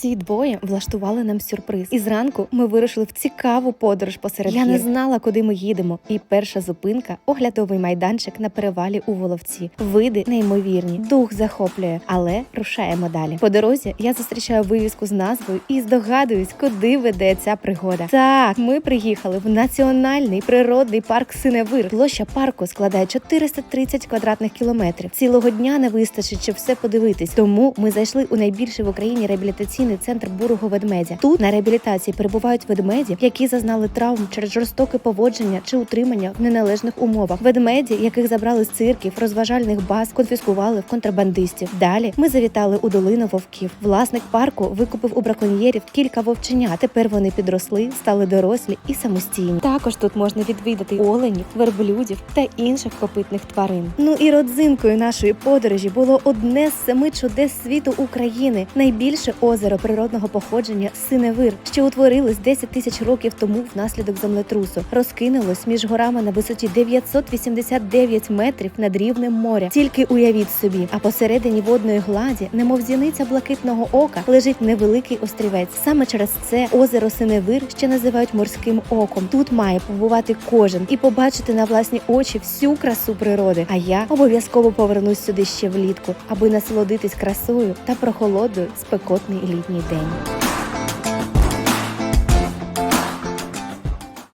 Ці двоє влаштували нам сюрприз. І зранку ми вирушили в цікаву подорож посеред Я не знала, куди ми їдемо. І перша зупинка оглядовий майданчик на перевалі у Воловці. Види неймовірні, дух захоплює, але рушаємо далі. По дорозі я зустрічаю вивіску з назвою і здогадуюсь, куди веде ця пригода. Так, ми приїхали в національний природний парк Синевир. Площа парку складає 430 квадратних кілометрів. Цілого дня не вистачить, щоб все подивитись. Тому ми зайшли у найбільший в Україні реабілітаційний центр бурого ведмедя. Тут на реабілітації перебувають ведмеді, які зазнали травм через жорстоке поводження чи утримання в неналежних умовах. Ведмеді, яких забрали з цирків, розважальних баз, конфіскували в контрабандистів. Далі ми завітали у долину вовків. Власник парку викупив у браконьєрів кілька вовченят. Тепер вони підросли, стали дорослі і самостійні. Також тут можна відвідати оленів, верблюдів та інших копитних тварин. Ну і родзинкою нашої подорожі було одне з семи чудес світу України найбільше озеро природного походження Синевир, що утворилось 10 тисяч років тому внаслідок землетрусу. Розкинулось між горами на висоті 989 метрів над рівнем моря. Тільки уявіть собі, а посередині водної гладі, немов зіниця блакитного ока, лежить невеликий острівець. Саме через це озеро Синевир ще називають морським оком. Тут має побувати кожен і побачити на власні очі всю красу природи. А я обов'язково повернусь сюди ще влітку, аби насолодитись красою та прохолодою спекотний літній день.